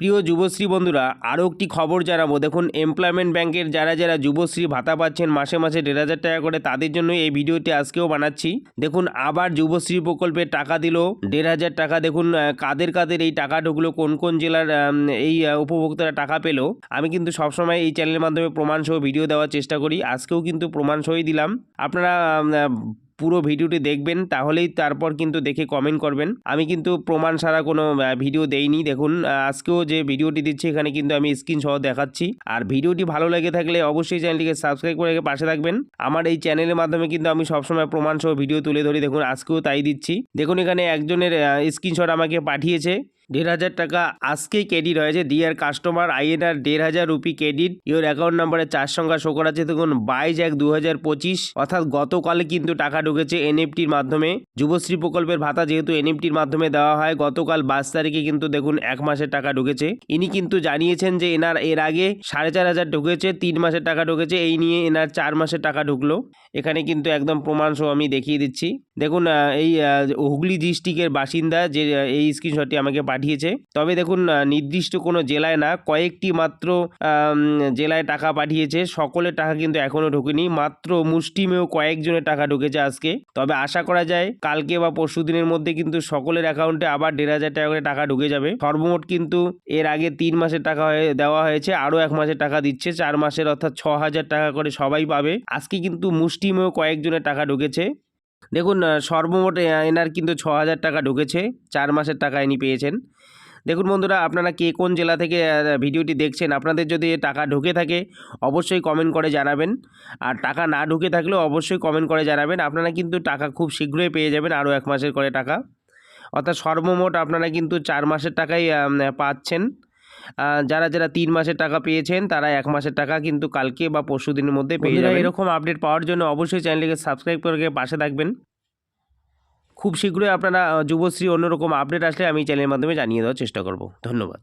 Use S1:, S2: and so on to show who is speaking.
S1: প্রিয় যুবশ্রী বন্ধুরা, আরও একটি খবর জানাব। দেখুন এমপ্লয়মেন্ট ব্যাংকের যারা যারা যুবশ্রী ভাতা পাচ্ছেন মাসে মাসে দেড় হাজার টাকা করে, তাদের জন্য এই ভিডিওটি আজকেও বানাচ্ছি। দেখুন, আবার যুবশ্রী প্রকল্পে টাকা দিল দেড় হাজার টাকা। দেখুন কাদের কাদের এই টাকা ঢুকলো, কোন কোন জেলার এই উপভোক্তারা টাকা পেল। আমি কিন্তু সবসময় এই চ্যানেলের মাধ্যমে প্রমাণ সহ ভিডিও দেওয়ার চেষ্টা করি। আজকেও কিন্তু প্রমাণ সহই দিলাম। আপনারা পুরো ভিডিওটি দেখবেন, তাহলেই তারপর কিন্তু দেখে কমেন্ট করবেন। আমি কিন্তু প্রমাণ ছাড়া কোনো ভিডিও দেইনি। দেখুন আজকেও যে ভিডিওটি দিচ্ছি, এখানে কিন্তু আমি স্ক্রিন সহ দেখাচ্ছি। আর ভিডিওটি ভালো লেগে থাকলে অবশ্যই চ্যানেলটিকে সাবস্ক্রাইব করে পাশে থাকবেন। আমার এই চ্যানেলের মাধ্যমে কিন্তু আমি সবসময় প্রমাণ সহ ভিডিও তুলে ধরি। দেখুন, আজকেও তাই দিচ্ছি। দেখুন, এখানে একজনের স্ক্রিনশট আমাকে পাঠিয়েছে। দেড় হাজার টাকা আজকেই ক্রেডিট হয়েছে ডিয়ার কাস্টমার আইএনআর দেড় হাজার রুপি ক্রেডিট। ইওর অ্যাকাউন্ট নাম্বারে চার সংখ্যা শো করাচ্ছে দেখুন, বাইশ এক দু হাজার পঁচিশ, অর্থাৎ গতকালে কিন্তু টাকা ঢুকেছে এনএফটির মাধ্যমে। যুবশ্রী প্রকল্পের ভাতা যেহেতু এনএফটির মাধ্যমে দেওয়া হয়, গতকাল বাইশ তারিখে কিন্তু দেখুন এক মাসের টাকা ঢুকেছে। ইনি কিন্তু জানিয়েছেন যে এনার এর আগে সাড়ে চার হাজার ঢুকেছে, তিন মাসের টাকা ঢুকেছে। এই নিয়ে এনার চার মাসের টাকা ঢুকলো। এখানে কিন্তু একদম প্রমাণ সহ আমি দেখিয়ে দিচ্ছি। দেখুন এই হুগলি ডিস্ট্রিক্টের বাসিন্দা যে এই স্ক্রিনশটটি আমাকে পাঠিয়েছে। তবে দেখুন নির্দিষ্ট কোনো জেলায় না, কয়েকটি মাত্র জেলায় টাকা পাঠিয়েছে। সকলের টাকা কিন্তু এখনও ঢোকেনি। মাত্র মুষ্টিমেয় কয়েকজনের টাকা ঢুকেছে আজকে। তবে আশা করা যায়, কালকে বা পরশু দিনের মধ্যে কিন্তু সকলের অ্যাকাউন্টে আবার দেড় হাজার টাকা করে টাকা ঢুকে যাবে। সর্বমোট কিন্তু এর আগে তিন মাসের টাকা দেওয়া হয়েছে, আরও এক মাসের টাকা দিচ্ছে। চার মাসের অর্থাৎ ছ হাজার টাকা করে সবাই পাবে। আজকে কিন্তু মুষ্টিমেয় কয়েকজনের টাকা ঢুকেছে। দেখুন সর্বমোট এনার কিন্তু ছ হাজার টাকা ঢুকেছে। চার মাসের টাকা ইনি পেয়েছেন। দেখুন বন্ধুরা, আপনারা কে কোন জেলা থেকে ভিডিওটি দেখছেন, আপনাদের যদি টাকা ঢুকে থাকে, অবশ্যই কমেন্ট করে জানাবেন। আর টাকা না ঢুকে থাকলেও অবশ্যই কমেন্ট করে জানাবেন। আপনারা কিন্তু টাকা খুব শীঘ্রই পেয়ে যাবেন, আরও এক মাসের করে টাকা। অর্থাৎ সর্বমোট আপনারা কিন্তু চার মাসের টাকাই পাচ্ছেন। যারা যারা তিন মাসের টাকা পেয়েছেন তারা এক মাসের টাকা কিন্তু কালকে বা পরশু দিনের মধ্যে পেয়ে যাবে এরকম আপডেট পাওয়ার জন্য অবশ্যই চ্যানেলকে সাবস্ক্রাইব করে পাশে থাকবেন। খুব শীঘ্রই আপনারা যুবশ্রী অন্যরকম আপডেট আসলে আমি চ্যানেলের মাধ্যমে জানিয়ে দেওয়ার চেষ্টা করব। ধন্যবাদ।